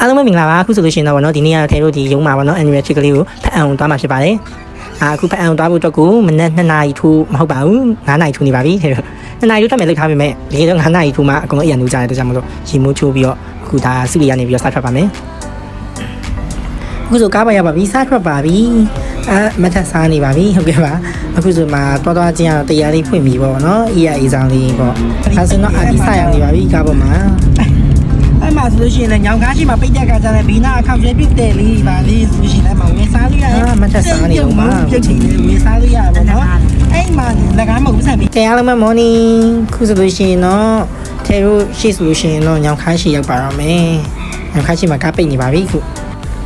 အားလုံးပဲမင်္ဂလာပါအခုဆိုလို့ရှိရင်တော့ဗောနော်ဒီနေ့ကတော့ထဲတို့ဒီရုံးမှာဗောနော် annual trip ကလေးကိုဖတ်အောင်သွားမှာဖြစ်ပါတယ်အာအခုဖတ်အောင်သွားဖို့အတွက်ကိုမနက်2နာရီထိုးမဟုတ်ပါဘူး9နာရီထိုးနေပါပြီထဲတို့2နာရီထိုးတက်မယ်လောက်ထားပေမဲ့ဒီတော့9နာရီထိုးမှအကုန်လုံးအရန်လို့ကြားတဲ့အတွက်ကြောင့်မလို့ရီမိုးချိုးပြီးတော့အခုဒါစုလီကနေပြီးတော့စထွက်ပါမယ်အခုဆိုကားပါရပါပြီစထွက်ပါပြီအာမထက်စားနေပါပြီဟုတ်ကဲ့ပါအခုဆိုမှတော်တော်ချင်းကတော့တရားလေးဖွင့်ပြီပေါ့နော်အေးရအေးဆောင်လေးပေါ့ဒါဆိုတော့အာဒီစရအောင်နေပါပြီကားပေါ်မှာအဲ့ မှာဆိုလို့ရှိရင်လည်းညောင်ကားရှိမှာပိတ်တဲ့အခါကျလည်းဘီနာအခောက်ကျပြုတ်တယ်လေးပါလေးဆိုလို့ရှိရင်လည်းမဝင်စားလို့ရတယ်အာမတ်စားနေအောင်ပါပြုတ်ချင်တယ်ဝင်စားလို့ရပါတော့အဲ့မှာလကားမဟုတ်ဘူးဆက်ပြီးတရားလုံးမ morning ခုဆိုလို့ရှိရင်တော့ထဲတို့ရှိဆိုလို့ရှိရင်တော့ညောင်ခါရှိရောက်ပါတော့မယ်ညောင်ခါရှိမှာကားပိတ်နေပါပြီခု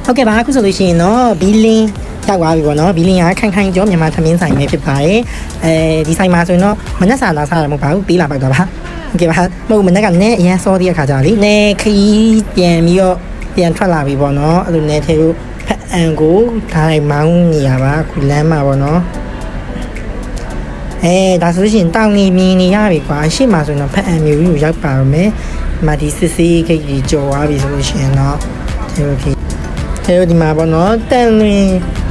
ဟုတ်ကဲ့ပါခုဆိုလို့ရှိရင်တော့ဘီလင်းရောက်သွားပြီပေါ့နော်ဘီလင်းကခိုင်ခိုင်ကျော်မြန်မာသမင်းဆိုင်ပဲဖြစ်ပါတယ်အဲဒီဆိုင်မှာဆိုရင်တော့မနက်စာလာစားရမှာမဟုတ်ပါဘူးပေးလာပါတော့ပါ โอเคပါမဟုတ်မနေ့ကလည်းအရင်စောသေးတဲ့ခါကြလေနေခီးပြန်ပြီးတော့ပြန်ထွက်လာပြီပေါ့နော်အဲ့လိုနေသေးလို့ဖက်အန်ကိုဒါလိုက်မောင်းနေရပါခုလမ်းမှာပေါ့နော်အဲဒါဆိုလို့ရှိရင်တောင်းနေမြင်နေရပြီကွာရှေ့မှာဆိုရင်တော့ဖက်အန်မျိုးကြီးကိုရောက်ပါတော့မယ်မာဒီစစ်စေးခိတ်ကြီးကြော်သွားပြီဆိုလို့ရှိရင်တော့ဒီလိုခေအဲဒီမှာပေါ့နော်တန်လွင်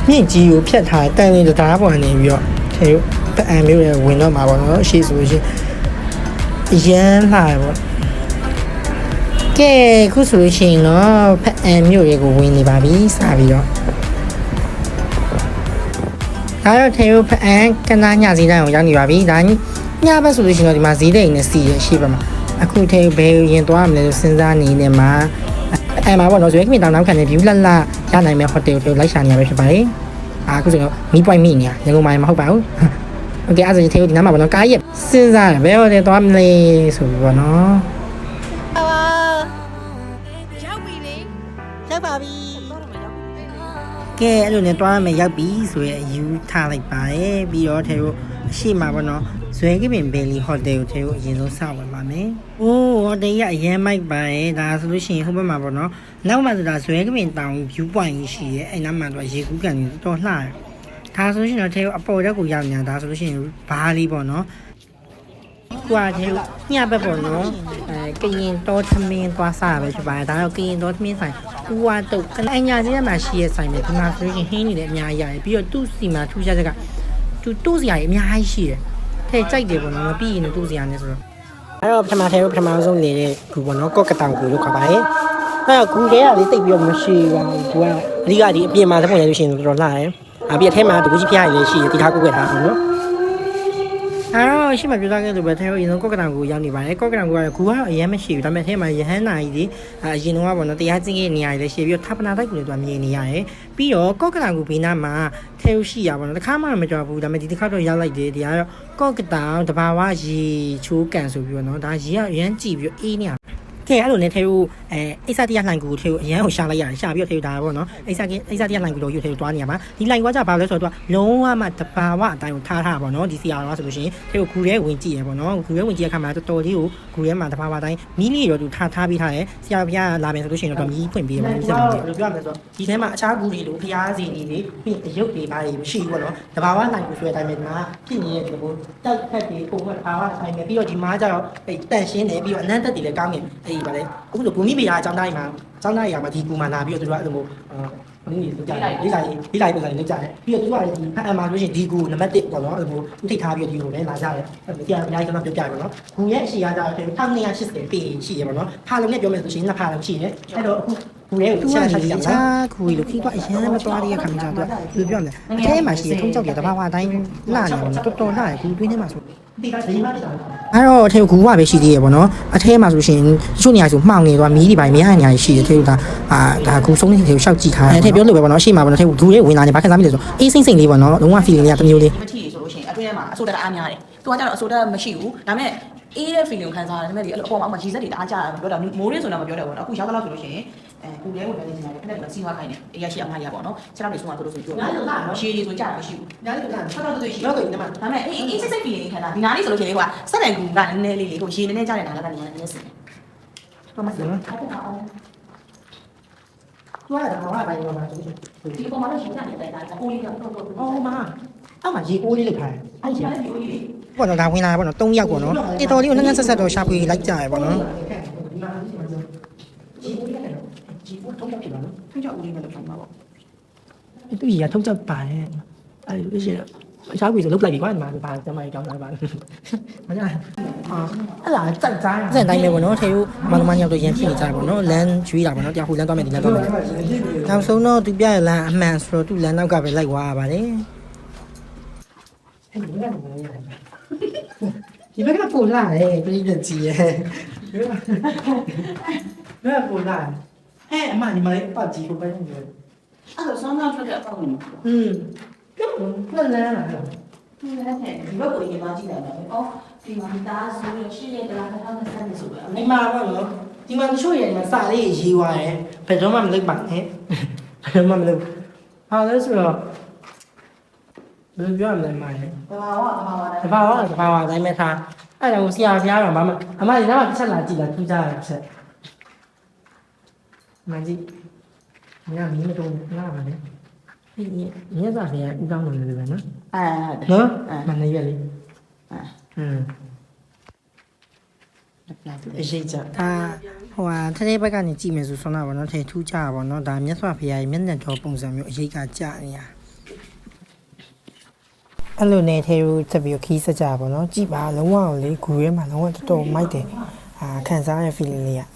မြင့်ကြီးကိုဖြတ်ထားတန်လွင်တရားပေါ်နေပြီးတော့ဒီဖက်အန်မျိုးရဲ့ဝင်တော့မှာပေါ့နော်ရှေ့ဆိုလို့ရှိရင် အရန်လာတယ်ပေါ့ကဲခုဆိုလို့ရှိရင်တော့ဖက်အန်မြို့ရေကိုဝင်နေပါပြီစပြီးတော့ဒါတော့ထေရဖက်အန်ကနာညဈေးတိုင်းကိုရောက်နေပါပြီဒါညဘက်ဆိုလို့ရှိရင်တော့ဒီမှာဈေးတိတ်နဲ့စီရရှိပါမှာအခုထေရဘယ်ရင်သွားမလဲလို့စဉ်းစားနေနေမှာအဲမှာပေါ့နော်ဆိုရင်ခမင်းတောင်နောက်ခံနေ view လှလှရနိုင်မဲ့ဟိုတယ်ကိုလိုက်ရှာနေရပဲဖြစ်ပါတယ်အာအခုဆိုတော့မီးပွိုင်းမိနေရရန်ကုန်မှာမဟုတ်ပါဘူး โอเคအဲ့ဒါဆိုရင်ထေဒီနားမှာပေါ့နော်ကားရက်စဉ်းစားတယ်ဘယ်ဟိုတယ်သွားမလဲဆိုပြီးပေါ့နော် ရောက်ပြီလေ ရောက်ပါပြီ တော့တော့မရောက်ဘူး ကဲအဲ့လိုနဲ့သွားမယ်ရောက်ပြီဆိုရဲအယူထားလိုက်ပါတယ်ပြီးတော့ထေတို့အရှိမှာပေါ့နော်ဇွဲကပင်ဘယ်လီဟိုတယ်ကိုထေတို့အရင်ဆုံးစောင့်ဝင်ပါမယ်။အိုးဟိုတယ်ကြီးကအရင်မိုက်ပါရဲ့ဒါဆိုလို့ရှိရင်ဟိုဘက်မှာပေါ့နော်နောက်မှဆိုတာဇွဲကပင်တောင် view point ကြီးရှိရဲ့အဲ့နောက်မှတော့ရေကူးကန်ကြီးတော်လှတယ်။ ဒါဆိုလို့ရှိရင်တော့ထေတို့အပေါ်တက်ကိုရောက်နေတာဒါဆိုလို့ရှိရင်ဘားလေးပေါ့နော်။ကွာတဲ့ညဘက်ပေါ့နော်အဲကရင်တော်သမင်းသွားစားရပဲဖြစ်ပါတယ်ဒါတော့ကရင်တော်သမင်းဆိုင်ကူဝါတုတ်အညာချင်းမှာရှိရဲ့ဆိုင်ပဲဒီမှာဆိုရင်ဟင်းနေတယ်အများကြီးရတယ်ပြီးတော့သူ့စီမှာထူးခြားချက်ကသူတို့စီရည်အများကြီးရှိတယ်ထဲကြိုက်တယ်ပေါ့နော်မပြီးရင်သူ့စီရနဲ့ဆိုတော့အဲ့တော့ပထမထဲပထမဆုံးနေတဲ့ဂူပေါ့နော်ကော့ကတောင်ဂူလို့ခေါ်ပါတယ်အဲ့တော့ဂူထဲကလေတိတ်ပြီးတော့မရှိပါဘူးဂူကအဓိကဒီအပြင်မှာသဘောရလို့ရှိရင်တော်တော်လှတယ် အပြင်အထဲမှာတကူကြီးဖျားရည်လည်းရှိတယ်တိထားကုတ်ခဲ့တာပေါ့နော်အဲ့တော့ရှိမှပြောသားခဲ့လို့ပဲထဲဟိုအရင်ဆုံးကော့ကတောင်ကိုရောက်နေပါတယ်ကော့ကတောင်ကိုကကူကတော့အရင်မရှိဘူးဒါပေမဲ့ထဲမှာရဟန်းနာကြီးတွေအရင်တော့ကပေါ့နော်တရားကျင့်ခဲ့နေရတယ်လည်းရှိပြီးတော့ထပ်ပနာတိုက်ကိုလည်းသူကမြင်နေရတယ်ပြီးတော့ကော့ကတောင်ကိုဘေးနားမှာထဲရှိရပါတော့တခါမှမကြောက်ဘူးဒါပေမဲ့ဒီတစ်ခါတော့ရောက်လိုက်တယ်ဒီကတော့ကော့ကတောင်တဘာဝရေချိုးကန်ဆိုပြီးတော့နော်ဒါရေကရမ်းကြည့်ပြီးတော့အေးနေ တာကဲအဲ့လိုနဲ့ထဲတို့အဲအိဆာတရလှိုင်ကူကိုထဲတို့အရန်ကိုရှာလိုက်ရတယ်ရှာပြီးတော့ထဲတို့ဒါပေါ့နော်အိဆာကအိဆာတရလှိုင်ကူတို့ယူထဲတို့တွားနေရပါဒီလှိုင်ကွာကြဘာလို့လဲဆိုတော့သူကလုံးဝမှတဘာဝအတိုင်းကိုထားထားပါပေါ့နော်ဒီစီယာတော့ဆိုလို့ရှိရင်ထဲတို့ဂူရဲဝင်ကြည့်ရပေါ့နော်ဂူရဲဝင်ကြည့်ရခါမှာတော်တော်လေးကိုဂူရဲမှာတဘာဝအတိုင်းမီးလေးရောသူထားထားပြီးထားတယ်ဆရာဘုရားလာမယ်ဆိုလို့ရှိရင်တော့မီးဖွင့်ပေးရမှာမီးစက်မှာလို့ပြောရမယ်ဆိုတော့ဒီထဲမှာအခြားဂူတွေလိုဘုရားစီတွေပြီးအယုတ်တွေပါတွေမရှိဘူးပေါ့နော်တဘာဝလှိုင်ကူဆိုတဲ့အတိုင်းပဲဒီမှာဖြစ်နေတဲ့ဒီကိုတက်ခက်တွေပုံမှန်တဘာဝအတိုင်းပဲပြီးတော့ဒီမှာကျတော့အဲတန့်ရှင်းတယ်ပြီးတော့အနံ့တက်တွေလည်းကောင်းတယ်အဲဒီပါလေအခုလိုဘူမိမေယာအကြောင်းသားတွေမှာအကြောင်းသားတွေမှာဒီကူမှာလာပြီးတော့သူတို့ကအဲ့လိုမျိုးအာနည်းလောက်ကြတယ်လေးလိုက်လေးလိုက်ပုံစံလောက်ကြတယ်ပြီးတော့သူကလည်းဒီဖတ်အမှာဆိုရှင်ဒီကူနံပါတ်1ပေါ့နော်အဲ့လိုမျိုးသူထိထားပြီးတော့ဒီလိုလည်းလာကြတယ်အဲ့လိုတရားအများကြီးကျွန်တော်ပြောပြရပါတော့ဂူရဲ့အရှိရကြတော့1280ပေရှိရပါတော့ဖာလုံးနဲ့ပြောမယ်ဆိုရှင်နှစ်ဖာလုံးရှိတယ်အဲ့တော့အခုဂူ ရဲ့ကိုချာချာချာဂူလို့ခိတော့အရင်မသွားရတဲ့ခါမှကျတော့သူပြောမယ်အထဲမှာရှိတဲ့ထုံးကြောက်တဲ့တဘာဝအတိုင်းလာနေတော့တော်တော်လာတယ်ဂူတွင်းထဲမှာဆိုဒီကဒီမှာအဲ့တော့အထဲကူကပဲရှိသေးရပေါ့နော်အထဲမှာဆိုရှင်တချို့နေရာဆိုမှောင်နေသွားမီးဒီပိုင်းမရတဲ့နေရာရှိတယ်ထဲကအာဒါကူဆုံးနေတဲ့ထဲကိုရှောက်ကြည့်ထားတယ်အထဲပြောလို့ပဲပေါ့နော်ရှေ့မှာပေါ့နော်ထဲကူရဲ့ဝင်လာနေဘာခက်စားမိလဲဆိုအေးစိမ့်စိမ့်လေးပေါ့နော်လုံးဝ feeling လေးကတစ်မျိုးလေးမထီဆိုလို့ရှိရင်အတွင်းထဲမှာအဆိုတက်အားများတယ်သူကကြတော့အဆိုတက်မရှိဘူးဒါပေမဲ့အေးတဲ့ feeling ကိုခံစားရတယ်ဒါပေမဲ့ဒီအဲ့လိုအပေါ်မှာမှရီစက်တွေတအားကြတာပြောတာမိုးရင်းဆိုတာမပြောတယ်ပေါ့နော်အခုရောက်တော့ဆိုလို့ရှိရင် အဲကိုလဲဝင်နေနေတာလေအဲ့ဒါကစီးွားခိုင်းတယ်အေးရရှိအမှားရပေါ့နော်ခြေထောက်တွေဆုံးသွားလို့ဆိုပြောရှည်ရည်ဆိုကြတာမရှိဘူးညာလေးကခြေထောက်တွေရှိတော့ကိုဒီမှာဒါပေမဲ့အေးအေးစိတ်စိတ် feeling ခံတာဒီနားလေးဆိုလို့ရှိရင်ဟိုကစက်တယ်ကူကနည်းနည်းလေးလေးကိုရေနည်းနည်းကြတဲ့နားလည်းကနေနည်းနည်းစင်တော့မစင်ဘူးအဲ့ဒါအောင်သူကတဘာဝအတိုင်းမှာဆိုရှင်ဒီပေါ်မှာတော့ရေကြနေတဲ့ဒါကိုလေးကတော့တော့တော့အော်မအောက်မှာရေအိုးလေးလောက်ထားတယ်အဲ့ဒီအဲ့ဒီကိုလေးပေါ့နော်ဒါဝင်လာပေါ့နော်၃ယောက်ပေါ့နော်တေတော်လေးကိုငန်းငန်းဆက်ဆက်တော့ရှာဖွေလိုက်ကြရပေါ့နော်ကြီးဘု ထုံးချက်ဖြစ်ပါနော်ထုံးချက်ဦးလေးနဲ့လုပ်ထားမှာပေါ့အဲ့သူကြီးကထုံးချက်ပါတယ်အဲ့လိုရှိတော့အချားပြီးဆိုလုတ်လိုက်ပြီကွာဒီမှာဘာတမိုင်းတောင်းတာပါမကြအာအဲ့လားကြိုက်ကြိုက်စက်တိုင်းပဲပေါ့နော်ထေတို့မနမညောက်တော့ရန်ဖြစ်နေကြတယ်ပေါ့နော်လမ်းကျွေးတာပေါ့နော်တရားဟိုလမ်းသွားမယ်ဒီလမ်းသွားမယ်နောက်ဆုံးတော့သူပြရလမ်းအမှန်ဆိုတော့သူလမ်းနောက်ကပဲလိုက်သွားရပါတယ်အဲ့ဒီကလည်းဒီဘက်ကပို့လာတယ်ပြည်ပြည်ကြီးရဲ့ဘယ်ပို့လာ အဲ့အမညီမလေးပတ်ကြီးကိုပဲနေတယ်အဲ့ဒါဆောင်းသားထွက်တဲ့အပေါက်နေမှာอืมပြောင်းလန်းလာတယ်ဒီလည်းတဲ့ဒီဘက်ကိုရင်မကြည့်လိုက်တယ်အော်ဒီမှာမိသားစုရရှိတဲ့တလားတစ်ထောင်နဲ့ဆက်နေဆိုပဲဒီမှာပေါ့နော်ဒီမှာတချို့ရည်မှာစာလေးရေးသွားတယ်ဘယ်တော့မှမလုပ်ပါနဲ့ဘယ်တော့မှမလုပ်ဟာလဲဆိုတော့ဘယ်လိုပြောရမလဲမလဲတဘာဝတဘာဝနဲ့တဘာဝတဘာဝအတိုင်းပဲထားအဲ့ဒါကိုဆရာဖျားတော့ဘာမှအမဒီတော့တစ်ချက်လာကြည့်လာထူးကြရတစ်ချက် မကြီးငါမင်းမတော်ငါပါလေဒီမြက်သားတွေကဥကောင်းနေတယ်ပဲနော်အဲနော်မနေရလေအဲဟမ်အရေးကြဒါဟိုဟာထဲထဲဘက်ကနေကြည့်မယ်ဆိုဆွမ်းတာပေါ့နော်ထဲထူးကြပါပေါ့နော်ဒါမြတ်စွာဘုရားရဲ့မျက်နှာတော်ပုံစံမျိုးအရေးကကြနေတာအဲ့လိုနဲ့ထဲရိုးချက်ပြီးခီးစကြပါပေါ့နော်ကြည့်ပါလုံးဝလေဂူရဲမှာလုံးဝတော်တော်မိုက်တယ်အာခံစားရ feeling လေးอ่ะ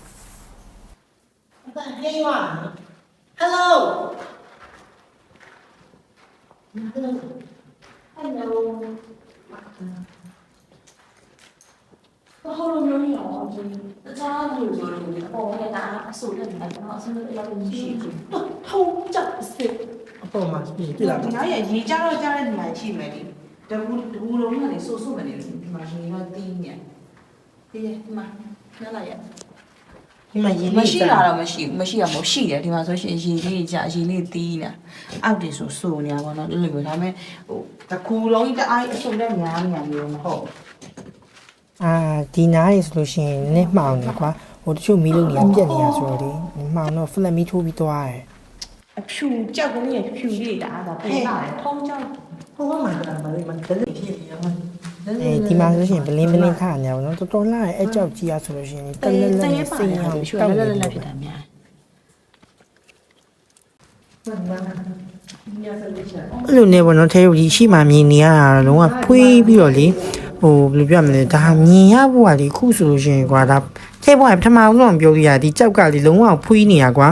Hello ဟိုလိုမျိုးရောဒီတခြားလူဆိုလို့ဒီအပေါ်နဲ့ဒါအဆူနဲ့ဒါတော့အဆူနဲ့ရောက်လို့ရှိဘူးထုံးချက်စစ်အပေါ်မှာပြီဒီပြလာဒီနားရရေကြတော့ကြားတဲ့နေရာရှိမယ်ဒီတကူတကူလုံးကနေဆူဆူမနေဘူးဒီမှာရေတော့တင်းနေဒီဒီမှာနားလာရ ဒီမှာရင်းမလေးရှိတာတော့မရှိဘူးမရှိရမို့ရှိတယ်ဒီမှာဆိုရှင်ရေလေးကြရေလေးတီးနေတာအောက်တွေဆိုဆူနေတာပေါ့နော်အဲ့လိုမျိုးဒါပေမဲ့ဟိုတကူလုံးကြီးတအားအဆူနဲ့များများမျိုးမဟုတ်အာဒီနားနေဆိုလို့ရှိရင်နည်းမှောင်နေကွာဟိုတချို့မီးလုံးတွေကပြက်နေရဆိုတော့လေမှောင်တော့ flat မီးထိုးပြီးသွားတယ်အဖြူကြောက်ကလေးဖြူလေးတာဒါပြင်လာတယ်ထုံးကြောက်ဟိုကမှတာမလေးမကလေးဖြစ်နေရမှာ အဲဒီမှာဆိုလို့ရှိရင်ဘလင်းဘလင်းထားနေရပါတော့တော်တော်လှရဲ့အကြောက်ကြီးရဆိုလို့ရှိရင်တလဲလဲနဲ့စိတ်ရအောင်ဖြူတောက်လဲနေလဲတယ်လဲဖြစ်တာများအဲ့လိုနဲ့ပေါ့နော်ထဲတို့ဒီရှိမှမြင်နေရတာတော့လုံးဝဖွေးပြီးတော့လေဟိုဘယ်လိုပြောမလဲဒါမြင်ရဖို့ကလေခုဆိုလို့ရှိရင်ကွာဒါထဲဘွားပထမဆုံးပြောလို့ရဒီကြောက်ကလေလုံးဝဖွေးနေရကွာ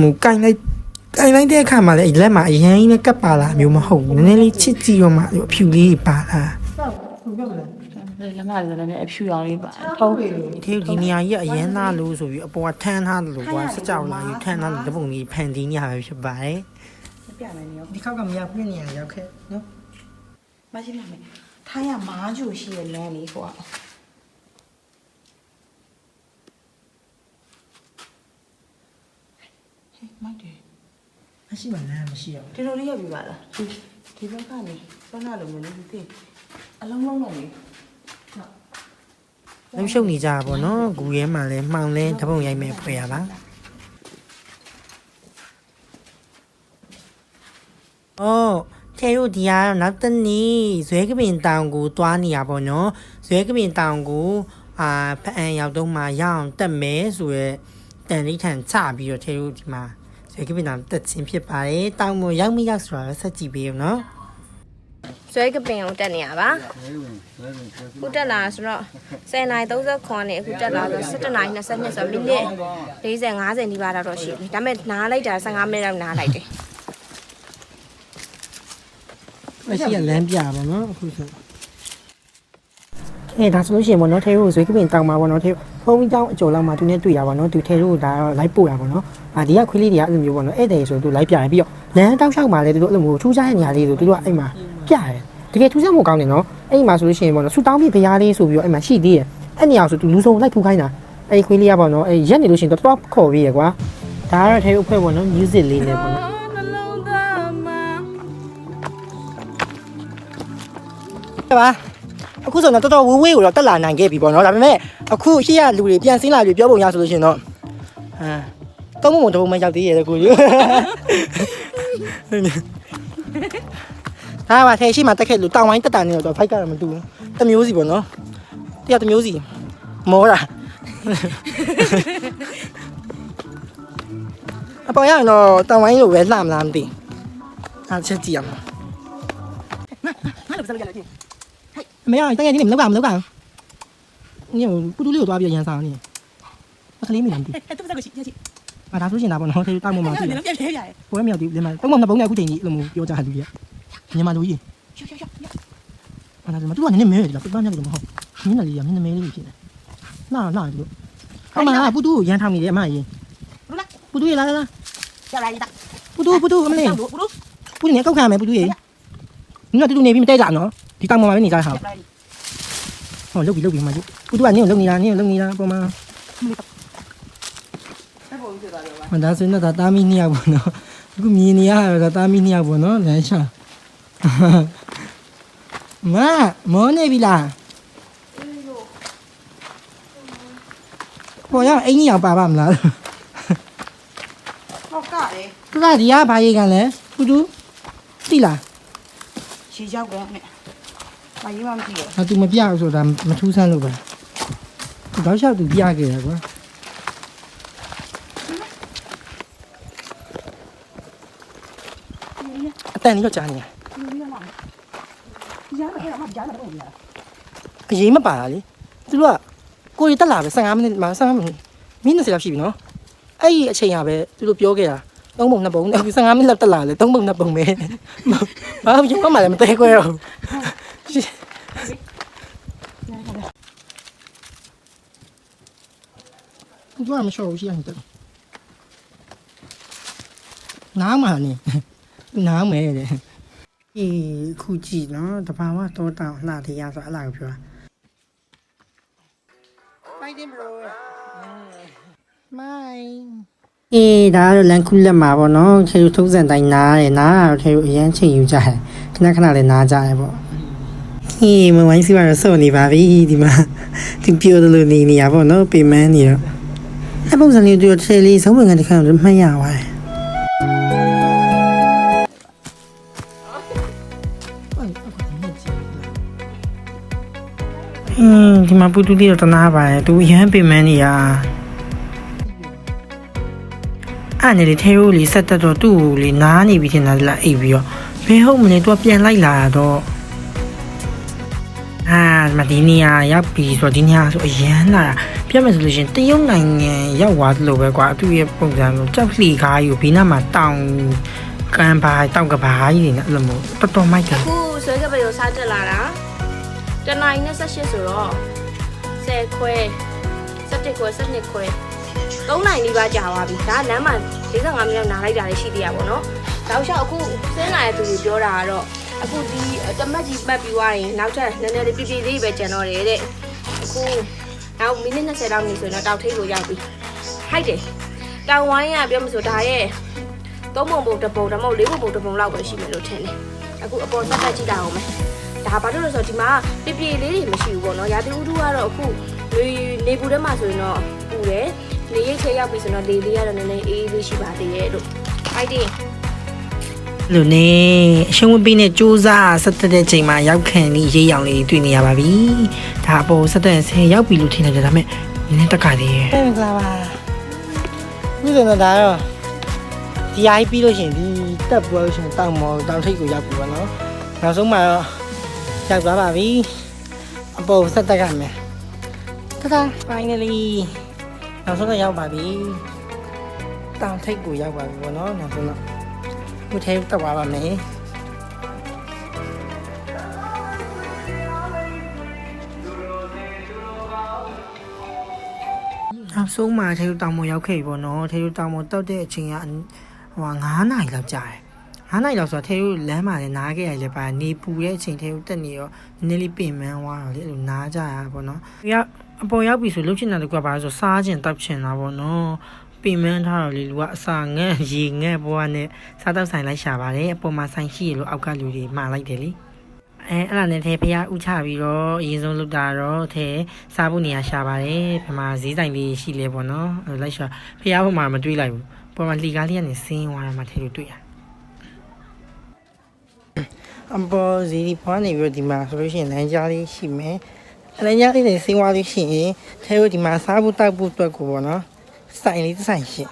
ဟိုကင်လိုက်ကင်လိုက်တဲ့အခါမှာလေလက်မှာအရင်ကြီးနဲ့ကပ်ပါလာမျိုးမဟုတ်ဘူးနည်းနည်းလေးချစ်ကြည့်တော့မှအဖြူလေးပါလာဟုတ် ပြောမလဲလက်မလည်းလည်းအဖြူရောင်လေးပါထုံးဒီဒီနေရာကြီးကအရန်သားလို့ဆိုပြီးအပေါ်ကထန်းထားတယ်လို့ကွာစကြောက်လာယူထန်းထားတဲ့ပုံကြီးဖန်တီးနေရပဲဖြစ်ပါတယ်ပြမယ်နော်ဒီခေါက်ကမရပြည့်နေရရောက်ခဲ့နော်မရှိပြမယ်ထားရမားဂျူရှိရလမ်းလေးဟိုကမိုက်တယ်မရှိပါနဲ့မရှိရဘူးဒီလိုလေးရပြီပါလားဒီဒီဘက်ကနေဆွမ်းလာလို့မလို့ဒီ အလုံးလုံးနဲ့လေလှုပ်ရှုပ်နေကြတာပေါ့နော်ဂူရဲမှာလဲမှောင်လဲတပုံရိုက်မဲ့ဖွဲ့ရပါအော်ထဲတို့ဒီကတော့နောက်တနေ့ဇွဲကပင်တောင်ကိုတွားနေရပေါ့နော်ဇွဲကပင်တောင်ကိုအာဖအန်ရောက်တော့မှရအောင်တက်မယ်ဆိုရဲတန်လေးထန်ချပြီးတော့ထဲတို့ဒီမှာဇွဲကပင်တောင်တက်ချင်းဖြစ်ပါတယ်တောင်ပေါ်ရောက်မိရောက်ဆိုတာတော့ဆက်ကြည့်ပေးဦးနော် ဆွဲကပင်ကိုတက်နေရပါခုတက်လာဆိုတော့10နိုင်30ခွန်နေအခုတက်လာဆို17နိုင်22ဆိုမိနစ်40 50နီးပါးတော့ရှိပြီဒါပေမဲ့နားလိုက်တာ15မိနစ်တော့နားလိုက်တယ်မရှိရလမ်းပြပါနော်အခုဆို အဲဒါဆိုလို့ရှိရင်ပေါ့နော်ထဲရိုးဇွေးကပင်တောင်မှာပေါ့နော်ထဲဖုန်းကြီးတောင်အကျော်လောက်မှာသူနဲ့တွေ့ရပါတော့သူထဲရိုးဒါတော့လိုက်ပို့တာပေါ့နော်အာဒီကခွေးလေးတွေကအဲ့လိုမျိုးပေါ့နော်ဧည့်သည်ဆိုသူလိုက်ပြတယ်ပြီးတော့လမ်းတောက်လျှောက်မှာလည်းသူတို့အဲ့လိုမျိုးထူးခြားတဲ့နေရာလေးဆိုသူတို့ကအဲ့မှာပြတယ်တကယ်ထူးခြားမှုကောင်းတယ်နော်အဲ့ဒီမှာဆိုလို့ရှိရင်ပေါ့နော်ဆူတောင်းပြဖရားလေးဆိုပြီးတော့အဲ့မှာရှိသေးတယ်အဲ့နေရာဆိုသူလူစုံလိုက်ဖူးခိုင်းတာအဲ့ဒီခွေးလေးကပေါ့နော်အဲ့ရက်နေလို့ရှိရင်တော့တော့ခေါ်ပြီးရကွာဒါကတော့ထဲရိုးဖွဲ့ပေါ့နော် music လေးနဲ့ပေါ့နော်ပါ အခုဆိုတော့တော်တော်ဝေးဝေးကိုတော့တက်လာနိုင်ခဲ့ပြီပေါ့နော်ဒါပေမဲ့အခုရှေ့ကလူတွေပြန်ဆင်းလာပြီပြောပုံရဆိုလို့ရှိရင်တော့အာတော့မမတော့မရောက်သေးရဲ့ကိုကြီးဒါပါထဲရှိမှတက်ခဲ့လို့တောင်ဝိုင်းတက်တာနေတော့ဖိုက်ကတော့မတူဘူးတစ်မျိုးစီပေါ့နော်တရားတစ်မျိုးစီမောတာအပေါ်ရရင်တော့တောင်ဝိုင်းလိုပဲလှမလားမသိအားချက်ကြည့်ရမှာငါလည်းစလို့ရလို့ဒီ အမေကတကယ်ကြီးမလောက်ပါမလောက်ပါညပူတူလေးကိုသွားပြီးရန်ဆောင်နေအခလေးမိလားမသိအဲ့တူစက်ကိုရှိရှိအာဒါဆိုရှင်ဒါပေါ့နော်ထေတောက်မမအဲ့ကြည့်လည်းပြပြရတယ်ဘိုးရမြောက်ဒီဒီမှာတော့မနှစ်ပုံနဲ့အခုချိန်ကြီးအဲ့လိုမျိုးပြောကြတယ်လူကြီးမြန်မာလူကြီးရှောရှောရှောအာဒါဒီမှာသူကနည်းနည်းမဲတယ်လားပြပန်းနေတယ်မဟုတ်မင်းလည်းရမင်းမဲလေးဖြစ်နေနားနားဒီလိုအမပူတူကိုရန်ထောင်နေတယ်အမကြီးဘူးလားပူတူရလာလာရလာရတာပူတူပူတူအမလေးဘူးဘူးပူနေကောက်ခံမယ်ပူတူရေနင်ကတူတူနေပြီးမတဲကြနော် ဒီတောင်ပေါ်မှာပဲနေကြဟာဟောလုတ်ပြီးလုတ်ပြီးမှပူတူကနင်းကိုလုတ်နေတာနင်းကိုလုတ်နေတာပုံမှာအဲ့ပုံပြသွားတယ်ကွာမဒါဆိုရင်တော့တာမီနှစ်ယောက်ပေါ့နော်အခုမြင်နေရတာတာမီနှစ်ယောက်ပေါ့နော်လမ်းချမမောနေပြီလားပေါ်ရအင်းကြီးအောင်ပါပါမလားဟောကတယ်သူကဒီကဘာရေးကန်လဲပူတူတိလားရှေရောက်တော့နဲ့ မကြီးမှမကြည့်ဘူး။ဟာ तू မပြဘူးဆိုတာမထူးဆန်းလို့ပဲ။သူတော့ရှောက် तू ပြခဲ့ရကွာ။အတန်ကြီးတော့ကြားနေရ။ဒီလိုလား။ဒီရမ်းခဲ့မှာကြားတာတော့မရဘူးအရေးမပါတာလေ။သူတို့ကကိုရီတက်လာပဲ15မိနစ်မှ15မိနစ်မိနစ်20လောက်ရှိပြီနော်။အဲ့ဒီအချိန်ကပဲသူတို့ပြောခဲ့တာ3ပုံ2ပုံနဲ့15မိနစ်လောက်တက်လာလေ3ပုံ2ပုံပဲ။ဘာမှမပြောမှလည်းမတဲခွဲတော့ဘူး။။ သူကမလျှော့ဘူးရှိရင်တက်။နားမှာနေ။နားမဲတဲ့။အေးခုကြည့်နော်တဘာဝတော့တောင်းလှတရားဆိုအဲ့လာကိုပြောတာ Fighting bro မိုင်းအေးဒါကတော့လန်ကူလက်မှာပေါ့နော်ခေထုံးစံတိုင်းနားတယ်နားတော့ခေအရန်ချိန်ယူကြတယ်ခဏခဏလည်းနားကြတယ်ပေါ့ဟေးမဝိုင်းစီကတော့စော့နေပါပြီဒီမှာသူပြောတယ်လို့နေနေရပေါ့နော်ပေမန်းနေတော့ အပုံစံလေးတို့ထဲလေးသုံးဝင်ကန်တစ်ခါတော့မှတ်ရပါတယ်อืมဒီမှာပူတူလေးတော့တနာပါတယ်သူရမ်းပေမန်းနေရအဲ့နေလေထဲရိုးလေးဆက်တက်တော့သူ့ကိုလေနားနေပြီထင်တာလေအိပ်ပြီးတော့ဘယ်ဟုတ်မလဲသူကပြန်လိုက်လာတော့အာမဒီနီယာရောက်ပြီဆိုတော့ဒီနီယာဆိုအရန်လာတာ ပြတ်မယ်ဆိုလို့ရှရင်တရုတ်နိုင်ငံရောက်သွားသလိုပဲကွာသူ့ရဲ့ပုံစံမျိုးကြောက်လှီကားယူဘီနာမှာတောင်ကန်ပါတောက်ကဘာကြီးနေအဲ့လိုမျိုးတော်တော်မိုက်တယ်အခုဆွဲကပရီကိုစားတက်လာတာတနိုင်နဲ့18ဆိုတော့10ခွဲ17ခွဲ17ခွဲ3နိုင်လေးပါကြာသွားပြီဒါလမ်းမှာ45မိနစ်နားလိုက်တာလည်းရှိသေးရပါတော့တောက်လျှောက်အခုစင်းလာတဲ့သူတွေပြောတာကတော့အခုဒီတမက်ကြီးပတ်ပြီးသွားရင်နောက်ထပ်နည်းနည်းလေးပြပြလေးပဲကျန်တော့တယ်တဲ့အခု နောက်မိနစ်20လောက်နေဆိုရင်တော့တောက်ထိပ်ကိုရောက်ပြီဟိုက်တယ်တောင်ဝိုင်းကပြောမဆိုဒါရဲ့သုံးပုံပုံတစ်ပုံဒါမှမဟုတ်လေးပုံပုံတစ်ပုံလောက်ပဲရှိမယ်လို့ထင်တယ်အခုအပေါ်ဆက်တက်ကြည့်တာအောင်မယ်ဒါဘာလို့လဲဆိုတော့ဒီမှာပြပြလေးတွေမရှိဘူးပေါ့နော်ရာသီဥတုကတော့အခုနေနေပူထဲမှာဆိုရင်တော့ပူတယ်နေရိတ်ထဲရောက်ပြီဆိုတော့လေလေးကတော့နည်းနည်းအေးအေးလေးရှိပါသေးရဲ့လို့အိုက်တင် လူနေအရှုံးမပေးနဲ့စူးစမ်းဆက်တက်တဲ့ချိန်မှာရောက်ခံပြီးရေးရောင်လေးတွေ့နေရပါပြီ။ဒါအပေါ်ဆက်တက်ဆယ်ရောက်ပြီလို့ထင်တယ်ဒါပေမဲ့နည်းနည်းတက်ကသေးရဲ့။ဟုတ်ကဲ့ပါ။ဒီလိုတော့ဒါတော့ဒီအိုင်ပြီးလို့ရှိရင်ဒီတက်ပွဲလို့ရှိရင်တောက်မော်တောက်ထိပ်ကိုရောက်ပြီပေါ့နော်။နောက်ဆုံးမှာတော့ရောက်သွားပါပြီ။အပေါ်ဆက်တက်ကမယ်။တဒါ finally နောက်ဆုံးတော့ရောက်ပါပြီ။တောင်ထိပ်ကိုရောက်ပါပြီပေါ့နော်နောက်ဆုံးတော့ ဘုထဲတက်သွားပါမယ်နောက်ဆုံးမှာထေရတောင်မရောက်ခဲ့ပြီပေါ့နော်ထေရတောင်မတောက်တဲ့အချိန်ကဟို9နာရီလောက်ကြာတယ်9နာရီလောက်ဆိုတော့ထေရလမ်းမှာလည်းနားခဲ့ရတယ်ပါနေပူတဲ့အချိန်ထေရတက်နေရောနည်းနည်းလေးပင်ပန်းသွားတော့လေအဲ့လိုနားကြရပေါ့နော်ရောက်အပေါ်ရောက်ပြီဆိုလှုပ်ချင်တာတကွာပါဆိုစားချင်တောက်ချင်တာပေါ့နော် ပင်မန်းထားတော့လေလူကအစာငက်ရေငက်ဘွားနဲ့စားတော့ဆိုင်လိုက်ရှာပါတယ်အပေါ်မှာဆိုင်ရှိရလို့အောက်ကလူတွေမှားလိုက်တယ်လေအဲအဲ့ဒါနဲ့ထဲဖះဥချပြီးတော့အရင်ဆုံးလုတာတော့ထဲစားဖို့နေရာရှာပါတယ်ဖမှာဈေးဆိုင်လေးရှိလဲပေါ့နော်အဲ့လိုက်ရှာဖះဘုံမှာမတွေးလိုက်ဘူးပေါ်မှာလှီကားလေးကနေဆင်းသွားတာမှထဲလို့တွေ့ရအပေါ်ဈေးဖွားနေပြီးတော့ဒီမှာဆိုလို့ရှိရင်လမ်းကြားလေးရှိမယ်လမ်းကြားလေးတွေဆင်းသွားလို့ရှိရင်ထဲလို့ဒီမှာစားဖို့တောက်ဖို့အတွက်ကိုပေါ့နော် ဆိုင်လေးတစ်ဆိုင်ရှင့်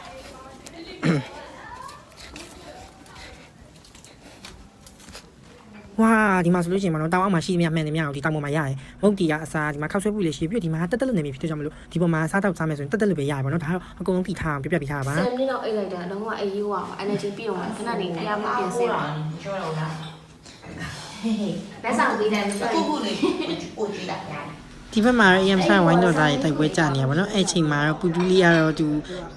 ဝါဒီမှာဆိုလို့ရှိရင်မနော်တောင်အောင်မှာရှိသမျှမှန်သမျှကိုဒီတောင်ပေါ်မှာရတယ်မုတ်တီရအစားဒီမှာခောက်ဆွဲပူလေးရှိပြီးဒီမှာတက်တက်လို့နေပြီဖြစ်တော့ကြောင့်မလို့ဒီပေါ်မှာစားတော့စားမယ်ဆိုရင်တက်တက်လို့ပဲရတယ်ပေါ့နော်ဒါတော့အကုန်လုံးတီထားအောင်ပြပြပေးထားပါ10မိနစ်တော့အိတ်လိုက်တာလုံးဝအေးရောအောင် energy ပြီးအောင်ခဏနေနေရမပြင်စင်ပါကျော်တော့လားဟေးလက်ဆောင်ပေးတယ်ဆိုတော့ခုခုလေးပို့ကြည့်လိုက်ရတယ် ဒီဘက်မှာတော့ EM ဆိုင်ဝိုင်းတော်သားရဲ့တိုက်ပွဲကြနေရပါတော့အဲ့ချိန်မှာတော့ပူတူးလေးကတော့သူ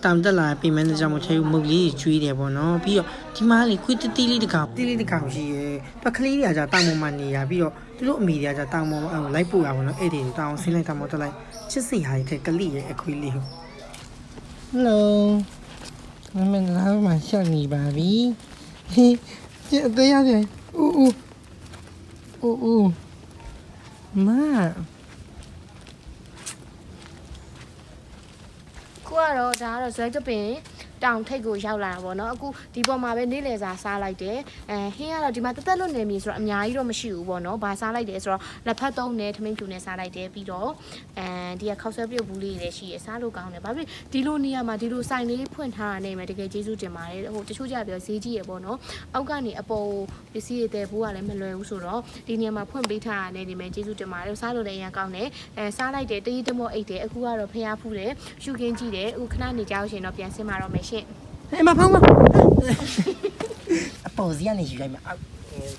တောင်တက်လာပြင်မဲ့တဲ့ကြောင့်မချေဘူးမုတ်လေးကျွေးတယ်ပေါ့နော်ပြီးတော့ဒီမှာလေခွေးတတိလေးတကောင်တိလေးတကောင်ရှိရဲပကလေးတွေကကြာတောင်ပေါ်မှာနေရပြီးတော့သူတို့အမိတွေကကြာတောင်ပေါ်မှာလိုက်ပို့ရပါတော့အဲ့ဒီတောင်ဆင်းလိုက်တောင်ပေါ်တက်လိုက်ချစ်စီဟာရဲ့ကလေးရဲ့အခွေးလေးဟုတ် Hello မမလာမှရှောက်နေပါပြီဟေးကျအသေးရတယ်ဦးဦးဦးဦးမ ကတော့ဒါကတော့ဇွဲကပင် တောင်ထိပ်ကိုရောက်လာတာပေါ့နော်အခုဒီပေါ်မှာပဲနေ့လယ်စာစားလိုက်တယ်အဲဟင်းကတော့ဒီမှာတက်တက်လွတ်နေပြီဆိုတော့အများကြီးတော့မရှိဘူးပေါ့နော်ဘာစားလိုက်တယ်ဆိုတော့လက်ဖက်သုံးနဲ့ထမင်းဖြူနဲ့စားလိုက်တယ်ပြီးတော့အဲဒီကခောက်ဆွဲပြုတ်ဘူးလေးတွေလည်းရှိရစားလို့ကောင်းတယ်ဘာဖြစ်ဒီလိုနေရာမှာဒီလိုဆိုင်လေးဖွင့်ထားတာနေမယ်တကယ်ကျေးဇူးတင်ပါတယ်ဟိုတချို့ကြပြောဈေးကြီးရပေါ့နော်အောက်ကနေအပေါ်ပစ္စည်းတွေတဲဘူးကလည်းမလွယ်ဘူးဆိုတော့ဒီနေရာမှာဖွင့်ပေးထားတာနေနေမယ်ကျေးဇူးတင်ပါတယ်စားလို့လည်းအရင်ကောင်းတယ်အဲစားလိုက်တယ်တရီတမောအိတ်တယ်အခုကတော့ဖျားဖူးတယ်ရှုခင်းကြည့်တယ်အခုခဏနေကြောက်ရှင်တော့ပြန်ဆင်းมาတော့မယ်ရှင့်ဟဲ့မဖောင်းမအပေါ်စီကနေယူလိုက်မှာ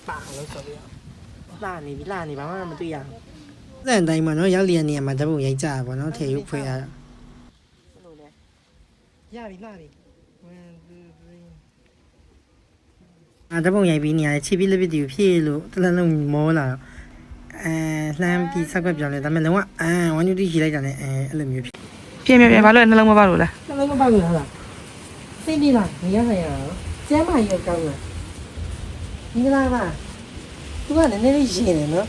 ပါလို့ဆိုပြီးလာနေပြီလာနေဘာမှမတွေ့ရဘူးစံတိုင်းမှာနော်ရောက်လျက်နေရာမှာဓာတ်ပုံရိုက်ကြတာပေါ့နော်ထေရုပ်ဖွဲရတာဘယ်လိုလဲရပြီလာပြီအာဓာတ်ပုံရိုက်ပြီးနေရာခြေပြလက်ပြတီကိုဖြည့်လို့တလန်းလုံးမောလာတော့အဲလှမ်းပြီးဆောက်ွက်ပြောင်းလဲဒါပေမဲ့လုံးဝအမ်1 2 3ရှိလိုက်တာနဲ့အဲအဲ့လိုမျိုးဖြစ်ပြင်ပြင်ပြင်ဘာလို့လဲနှလုံးမပေါက်လို့လားနှလုံးမပေါက်လို့လား သိပြီလားမရဆိုင်ရတော့ကျမ်းမာရုပ်ကောင်းလားဒီလားပါသူကလည်းနည်းနည်းရှင်းတယ်နော်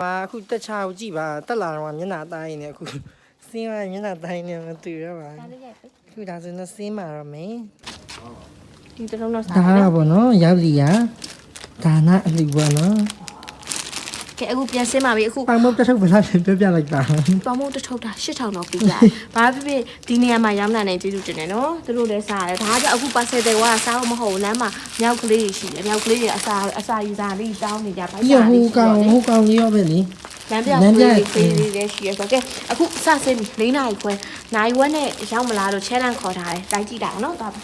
ပါအခုတက်ချာကိုကြည့်ပါတက်လာတော့မျက်နှာတိုင်းနေအခုစင်းကမျက်နှာတိုင်းနေမတူရပါဒါလေးရိုက်ပြီခုဒါဆိုတော့စင်းမာတော့မင်းဒီတလုံးတော့စားဒါတယ်ပေါ့နော်ရောက်လီယာဒါနအလူပေါ့နော် ကဲအခုပြန်ဆင်းပါပြီအခုပေါင်မတစ်ထုပ်ပလာပြောပြလိုက်ပါတော်မို့တစ်ထုပ်တာ8000တော့ပြီးလာဘာဖြစ်ဖြစ်ဒီနေရာမှာရောင်းလာနေကျေးဇူးတင်တယ်နော်သူတို့လည်းစားရတယ်ဒါကကြောင့်အခုပါဆယ်တယ်ကစားလို့မဟုတ်ဘူးလမ်းမှာမြောက်ကလေးတွေရှိတယ်မြောက်ကလေးတွေအစာအစာယူစားလေးတောင်းနေကြပါပြီးတော့ဟိုကောင်ဟိုကောင်လေးရောပဲလေလမ်းပြပေးလေးပေးလေးလည်းရှိရဆိုတော့ကဲအခုစဆင်းပြီ၄နာရီခွဲနိုင်ဝက်နဲ့ရောက်မလားလို့ challenge ခေါ်ထားတယ်တိုက်ကြည့်တာနော်သွားပါ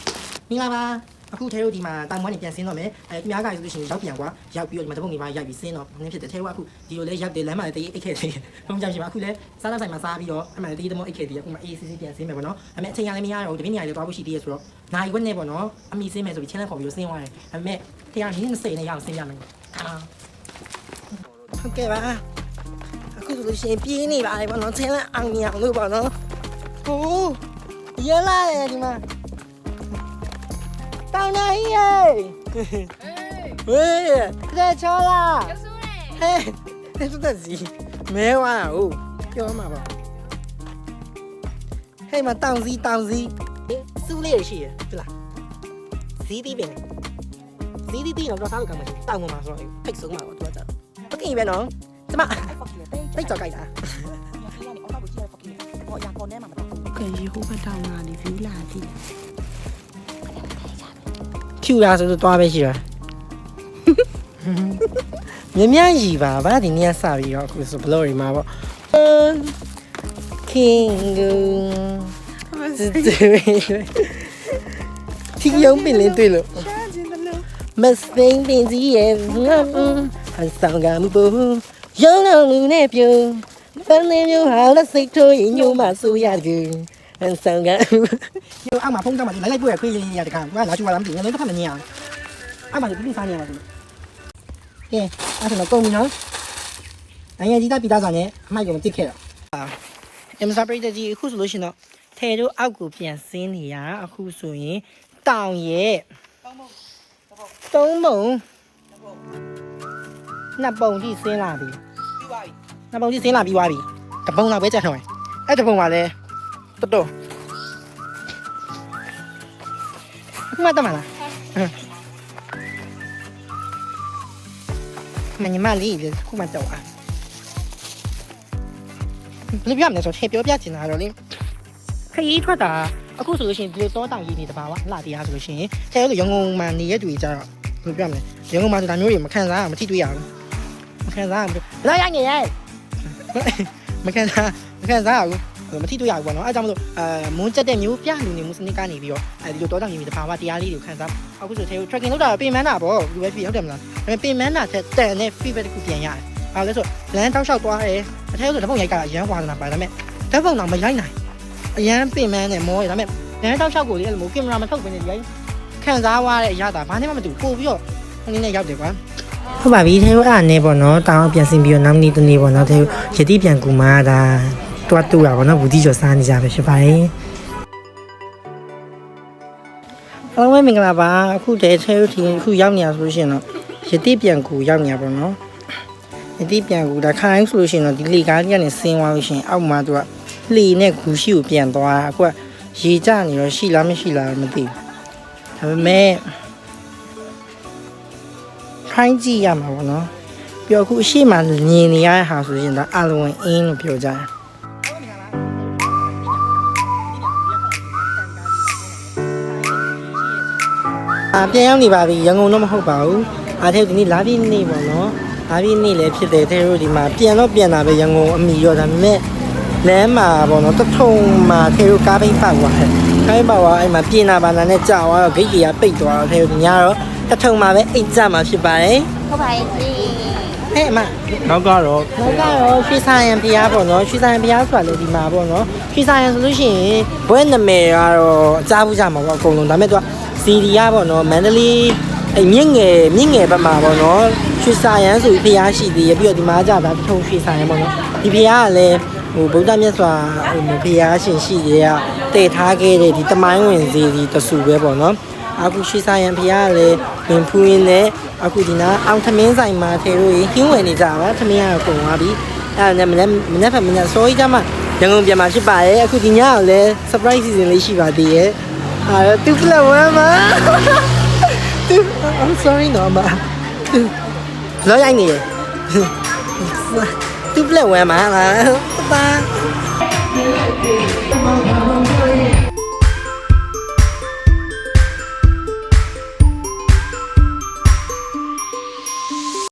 မင်္ဂလာပါ အခုထဲတို့ဒီမှာတောင်မွန်းနေပြန်ဆင်းတော့မယ်အဲသူများကဆိုလို့ရှိရင်ရောက်ပြန်ကွာရောက်ပြီးတော့ဒီမှာတပုတ်နေပါရိုက်ပြီးဆင်းတော့နည်းဖြစ်တယ်ထဲကအခုဒီလိုလဲရောက်တယ်လမ်းမှာတည်းအိတ်ခဲ့တယ်ဘုံကြောင်ရှိပါအခုလဲစားတော့ဆိုင်မှာစားပြီးတော့အမှန်တည်းတမောအိတ်ခဲ့တယ်အခုမှအေးစစ်စစ်ပြန်ဆင်းမယ်ပေါ့နော်အမေအချိန်ကလည်းမရတော့ဘူးတပင်းနေရာလေးသွားဖို့ရှိသေးရဆိုတော့နိုင်ဝက်နေပေါ့နော်အမိဆင်းမယ်ဆိုပြီး challenge ခေါ်ပြီးတော့ဆင်းသွားတယ်အမေတရားရင်း20နဲ့ရအောင်ဆင်းရမယ်အာဟုတ်ကဲ့ပါအခုဆိုလို့ရှိရင်ပြေးနေပါလေပေါ့နော် challenge အောင်မြင်အောင်လို့ပေါ့နော်ဟိုးရလာတယ်ဒီမှာ တောင်းနိုင်ရေဝေးတဲ့ချောလာဟဲ့တူတက်စီမဲဝါဟုတ်ပြောမှာပါဟဲ့မတောင်းစီတောင်းစီစူးလေးရှိရဟုတ်လားဇီးတီးပင်ဇီးတီးတီးတော့စားလို့ကောင်းမှာတောင်းမှာဆိုတော့ဖိတ်ဆုံးမှာပေါ့သူကကြာပကင်းပဲနော်ကျမတိတ်ကြောက်ကြိုက်တာ可以后边到哪里？有哪里？ လာပြီဖြူလာဆိုတော့တွားပဲရှိတာမြင်မြန်ရီပါဗာဒီနေ့ကစပြီးတော့အခုဆိုဘလော့ရီမှာပေါ့ King တီယုံပင်လေးတွေ့လို့မစသိန်းပင်ကြီးရဲ့ငါဟန်ဆောင်ကမှုပုံရောင်းလုံးလူနဲ့ပြုံပန်းနေမျိုးဟာလက်စိတ်ထိုးရင်ညိုမှဆိုရတယ် ဟန်ဆောင်ကညိုအမဖုန်းကမှလိုက်လိုက်ပို့ရခွေးရရတခါငါလာချူလာမသိငါလည်းတစ်ခါမမြင်အောင်အမလည်းပြစားနေရပါဘူးကဲအဲ့ဒါတော့ကုန်ပြီနော်နိုင်ငံကြီးသားပြည်သားစာနဲ့အမိုက်ကိုမတိခဲ့တော့အမစာပရိသတ်ကြီးအခုဆိုလို့ရှိရင်တော့ထဲတို့အောက်ကိုပြန်ဆင်းနေရအခုဆိုရင်တောင်ရဲ့သုံးပုံနှစ်ပုံကြီးဆင်းလာပြီနှစ်ပုံကြီးဆင်းလာပြီးသွားပြီတပုံလောက်ပဲကြာတော့အဲ့တပုံကလည်း တော်တော်အခုမှတမလားမညီမလေးခုမှတော့อ่ะဘယ်လိုပြမလဲဆိုတော့ပြောပြချင်တာတော့လေခရီးထွက်တာအခုဆိုလို့ရှိရင်ဒီလိုတောတောင်ကြီးနေတပါဝလှတရားဆိုလို့ရှိရင်အဲလိုရန်ကုန်မှာနေတဲ့သူတွေကြတော့ဘယ်လိုပြမလဲရန်ကုန်မှာဆိုဒါမျိုးတွေမခံစားရမထိတွေ့ရဘူးမခံစားဘူးလာရိုက်နေရဲ့မခံစားမခံစားဘူး မထိတွေ့ရဘူးပေါ့နော်အဲကြောင့်မလို့အဲမွန်းကျက်တဲ့မျိုးပြလူနေမှုစနစ်ကနေပြီးတော့အဲဒီလိုတော့တောင်ကြီးတဘာဝတရားလေးတွေကိုခံစားအခုဆိုသေး tracking လောက်တာပြင်မန်းတာပေါ့ဒီပဲဖြစ်ဟုတ်တယ်မလားဒါပေမဲ့ပြင်မန်းတာတဲ့တဲ့နဲ့ feedback တစ်ခုပြန်ရတယ်ဘာလဲဆိုလမ်းတောက်လျှောက်သွားတယ်အထက်ဆိုတပုံရိုက်ကြတာအရန်ဝါသနာပါဒါပေမဲ့ဓာတ်ပုံတော့မရိုက်နိုင်အရန်ပြင်မန်းနဲ့မောရဒါပေမဲ့လမ်းတောက်လျှောက်ကိုလေအဲ့လိုမျိုးကင်မရာမထုတ်ဘဲနဲ့ဒီရိုက်ခံစားရတဲ့အရာတာဘာနဲ့မှမတူပို့ပြီးတော့အနည်းနဲ့ရောက်တယ်ကွာဟုတ်ပါပြီ thế အဲ့အနေပေါ့နော်တောင်းပြန်ဆင်ပြီးတော့နောက်နေ့တနေ့ပေါ့နော် thế ရတိပြန်ကူမာဒါ တွတ်တူတာပေါ့နော်ဘူးတိကျော်စားနေကြပဲဖြစ်ပါတယ်အားလုံးပဲမင်္ဂလာပါအခုတည်းထဲဒီအခုရောက်နေရဆိုလို့ရှိရင်တော့ရတိပြန်ကူရောက်နေရပေါ့နော်ရတိပြန်ကူဒါခိုင်းဆိုလို့ရှိရင်တော့ဒီလေကားကြီးကနေဆင်းသွားလို့ရှိရင်အောက်မှာသူကလေနဲ့ဂူရှိကိုပြန်သွားတာအခုကရေကျနေတော့ရှိလားမရှိလားမသိဘူးဒါပေမဲ့ခိုင်းကြည့်ရမှာပေါ့နော်ပြီးတော့အခုအရှိမမြင်နေရတဲ့ဟာဆိုရင်ဒါအလဝင်အင်းလို့ပြောကြတယ် အာပြန်ရောက်နေပါပြီရန်ကုန်တော့မဟုတ်ပါဘူးအားသေးဒီနေ့လာပြီနေ့ပေါ့နော်လာပြီနေ့လည်းဖြစ်တယ်တဲ့တို့ဒီမှာပြန်တော့ပြန်လာပဲရန်ကုန်အမိရောဒါပေမဲ့လမ်းမှာပေါ့နော်တထုံမှာသေးတို့ကားပိတ်ပတ်သွားတယ်ကားပိတ်ပတ်သွားအဲ့မှာပြင်နာပါနာနဲ့ကြာသွားတော့ဂိတ်ကြီးကပိတ်သွားတော့သေးတို့ညတော့တထုံမှာပဲအိတ်ကြမှာဖြစ်ပါတယ်ဟုတ်ပါရဲ့ကြီးဟဲ့အမနောက်ကတော့နောက်ကတော့ရွှေဆိုင်ရန်ဖျားပေါ့နော်ရွှေဆိုင်ရန်ဖျားဆိုတာလေဒီမှာပေါ့နော်ရွှေဆိုင်ရန်ဆိုလို့ရှိရင်ဘွဲနာမည်ကတော့အကြားဘူးကြမှာပေါ့အကုန်လုံးဒါပေမဲ့သူက စီဒီယာပေါ့နော်မန္တလေးအဲ့မြင့်ငယ်မြင့်ငယ်ဘက်မှာပေါ့နော်ရွှေဆိုင်ရန်ဆိုပြီးဖျားရှိသေးရပြီးတော့ဒီမှာကြတာထုံရွှေဆိုင်ရန်ပေါ့နော်ဒီဖျားကလည်းဟိုဗုဒ္ဓမြတ်စွာဟိုဖျားရှင်ရှိတဲ့ကတည်ထားခဲ့တဲ့ဒီတမိုင်းဝင်စီဒီတဆူပဲပေါ့နော်အခုရှိဆိုင်ရန်ဖျားကလည်းဝင်ဖူးရင်းနဲ့အခုဒီနာအောင်သမင်းဆိုင်မှာထေတို့ဟင်းဝင်နေကြပါသမင်းကတော့ကုန်သွားပြီအဲ့ဒါနဲ့မနေ့မနေ့ဖက်မနေ့စောကြီးကြမှာရန်ကုန်ပြန်มาဖြစ်ပါရဲ့အခုဒီညကလည်း surprise season လေးရှိပါသေးရဲ့ အာတူဖလက်ဝမ်းမှာတူ I'm sorry နော်မတူလောရိုက်နေရဲ့တူဖလက်ဝမ်းမှာလားပါ